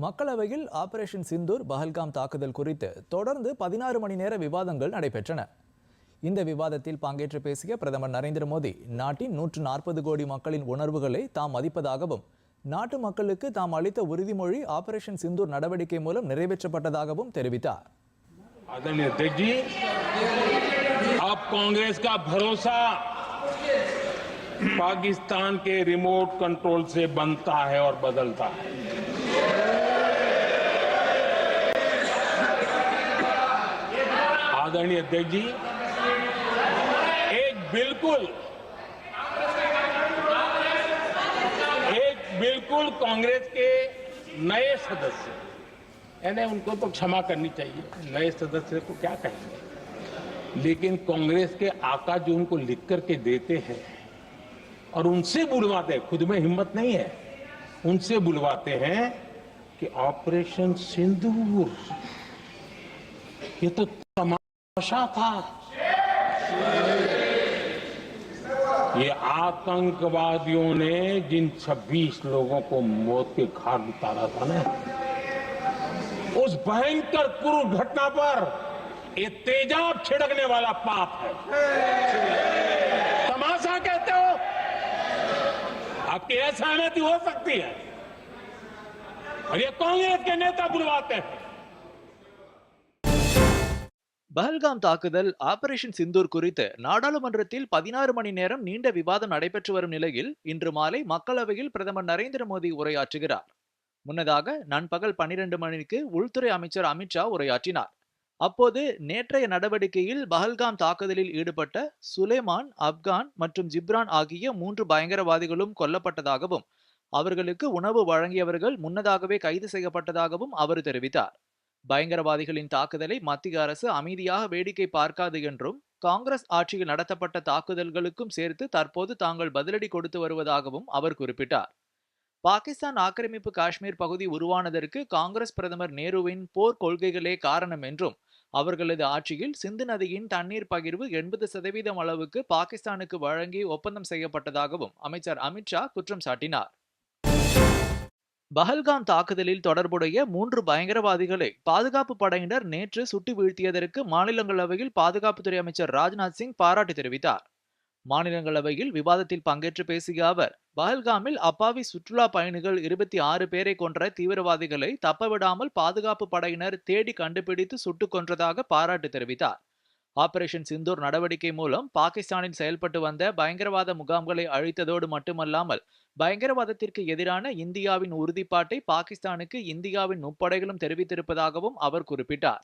மக்களவையில் ஆபரேஷன் சிந்தூர் பஹல்காம் தாக்குதல் குறித்து தொடர்ந்து பதினாறு மணி நேர விவாதங்கள் நடைபெற்றன இந்த விவாதத்தில் பங்கேற்று பேசிய பிரதமர் நரேந்திர மோடி நாட்டின் நூற்று நாற்பது கோடி மக்களின் உணர்வுகளை தாம் மதிப்பதாகவும் நாட்டு மக்களுக்கு தாம் அளித்த உறுதிமொழி ஆபரேஷன் சிந்தூர் நடவடிக்கை மூலம் நிறைவேற்றப்பட்டதாகவும் தெரிவித்தார் आदरणीय अध्यक्ष जी अब कांग्रेस का भरोसा पाकिस्तान के रिमोट कंट्रोल से बनता है और बदलता है आदरणीय अध्यक्ष जी, एक बिल्कुल एक बिल्कुल कांग्रेस के नए सदस्य, यानी उनको तो क्षमा करनी चाहिए, नए सदस्य को क्या कहेंगे? लेकिन कांग्रेस के आका जो उनको लिख करके देते हैं, और उनसे बुलवाते हैं, खुद में हिम्मत नहीं है, उनसे बुलवाते हैं कि ऑपरेशन सिंदूर, ये तो तमाशा था ये आतंकवादियों ने जिन 26 लोगों को मौत के घाट उतारा था ना, उस भयंकर क्रूर घटना पर ये तेजाब छिड़कने वाला पाप है। तमाशा कहते हो, आपकी असहमति हो सकती है। और ये कांग्रेस के नेता बुलवाते हैं। பஹல்காம் தாக்குதல் ஆபரேஷன் சிந்தூர் குறித்து நாடாளுமன்றத்தில் பதினாறு மணி நேரம் நீண்ட விவாதம் நடைபெற்று வரும் நிலையில் இன்று மாலை மக்களவையில் பிரதமர் நரேந்திர மோடி உரையாற்றுகிறார். முன்னதாக நண்பகல் பன்னிரண்டு மணிக்கு உள்துறை அமைச்சர் அமித்ஷா உரையாற்றினார். அப்போது நேற்றைய நடவடிக்கையில் பஹல்காம் தாக்குதலில் ஈடுபட்ட சுலேமான் ஆப்கான் மற்றும் ஜிப்ரான் ஆகிய மூன்று பயங்கரவாதிகளும் கொல்லப்பட்டதாகவும் அவர்களுக்கு உணவு வழங்கியவர்கள் முன்னதாகவே கைது செய்யப்பட்டதாகவும் அவர் தெரிவித்தார். பயங்கரவாதிகளின் தாக்குதலை மத்திய அரசு அமைதியாக வேடிக்கை பார்க்காது என்றும் காங்கிரஸ் ஆட்சியில் நடத்தப்பட்ட தாக்குதல்களுக்கும் சேர்த்து தற்போது தாங்கள் பதிலடி கொடுத்து வருவதாகவும் அவர் குறிப்பிட்டார். பாகிஸ்தான் ஆக்கிரமிப்பு காஷ்மீர் பகுதி உருவானதற்கு காங்கிரஸ் பிரதமர் நேருவின் போர் கொள்கைகளே காரணம் என்றும் அவர்களது ஆட்சியில் சிந்து நதியின் தண்ணீர் பகிர்வு எண்பது சதவீதம் அளவுக்கு பாகிஸ்தானுக்கு வழங்கி ஒப்பந்தம் செய்யப்பட்டதாகவும் அமைச்சர் அமித்ஷா குற்றம் சாட்டினார். பஹல்காம் தாக்குதலில் தொடர்புடைய மூன்று பயங்கரவாதிகளை பாதுகாப்பு படையினர் நேற்று சுட்டு வீழ்த்தியதற்கு மாநிலங்களவையில் பாதுகாப்புத்துறை அமைச்சர் ராஜ்நாத் சிங் பாராட்டு தெரிவித்தார். மாநிலங்களவையில் விவாதத்தில் பங்கேற்று பேசிய அவர் பஹல்காமில் அப்பாவி சுற்றுலா பயணிகள் இருபத்தி ஆறு பேரை கொன்ற தீவிரவாதிகளை தப்பவிடாமல் பாதுகாப்பு படையினர் தேடி கண்டுபிடித்து சுட்டுக் கொன்றதாக பாராட்டு தெரிவித்தார். ஆபரேஷன் சிந்தூர் நடவடிக்கை மூலம் பாகிஸ்தானில் செயல்பட்டு வந்த பயங்கரவாத முகாம்களை அழித்ததோடு மட்டுமல்லாமல் பயங்கரவாதத்திற்கு எதிரான இந்தியாவின் உறுதிப்பாட்டை பாகிஸ்தானுக்கு இந்தியாவின் முப்படைகளும் தெரிவித்திருப்பதாகவும் அவர் குறிப்பிட்டார்.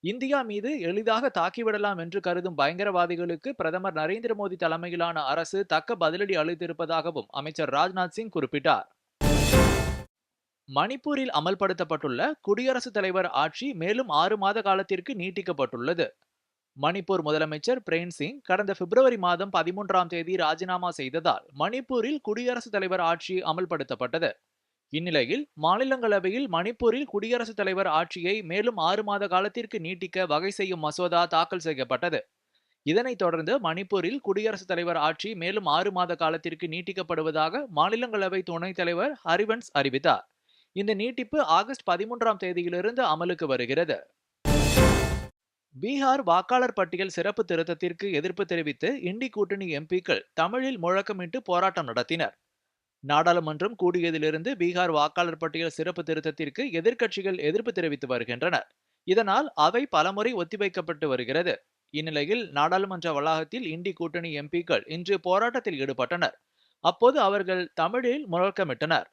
இந்தியா மீது எளிதாக தாக்கிவிடலாம் என்று கருதும் பயங்கரவாதிகளுக்கு பிரதமர் நரேந்திர மோடி தலைமையிலான அரசு தக்க பதிலடி அளித்திருப்பதாகவும் அமைச்சர் ராஜ்நாத் சிங் குறிப்பிட்டார். மணிப்பூரில் அமல்படுத்தப்பட்டுள்ள குடியரசுத் தலைவர் ஆட்சி மேலும் ஆறு மாத காலத்திற்கு நீட்டிக்கப்பட்டுள்ளது. மணிப்பூர் முதலமைச்சர் பிரேன் சிங் கடந்த பிப்ரவரி மாதம் பதிமூன்றாம் தேதி ராஜினாமா செய்ததால் மணிப்பூரில் குடியரசுத் தலைவர் ஆட்சி அமல்படுத்தப்பட்டது. இந்நிலையில் மாநிலங்களவையில் மணிப்பூரில் குடியரசுத் தலைவர் ஆட்சியை மேலும் ஆறு மாத காலத்திற்கு நீட்டிக்க வகை செய்யும் மசோதா தாக்கல் செய்யப்பட்டது. இதனைத் தொடர்ந்து மணிப்பூரில் குடியரசுத் தலைவர் ஆட்சி மேலும் ஆறு மாத காலத்திற்கு நீட்டிக்கப்படுவதாக மாநிலங்களவை துணைத் தலைவர் ஹரிவன்ஸ் அறிவித்தார். இந்த நீட்டிப்பு ஆகஸ்ட் பதிமூன்றாம் தேதியிலிருந்து அமலுக்கு வருகிறது. பீகார் வாக்காளர் பட்டியல் சிறப்பு திருத்தத்திற்கு எதிர்ப்பு தெரிவித்து இண்டி கூட்டணி எம்பிக்கள் தமிழில் முழக்கமிட்டு போராட்டம் நடத்தினர். நாடாளுமன்றம் கூடியதிலிருந்து பீகார் வாக்காளர் பட்டியல் சிறப்பு திருத்தத்திற்கு எதிர்க்கட்சிகள் எதிர்ப்பு தெரிவித்து வருகின்றனர். இதனால் அவை பலமுறை ஒத்திவைக்கப்பட்டு வருகிறது. இந்நிலையில் நாடாளுமன்ற வளாகத்தில் இண்டி கூட்டணி எம்பிக்கள் இன்று போராட்டத்தில் ஈடுபட்டனர். அப்போது அவர்கள் தமிழில் முழக்கமிட்டனர்.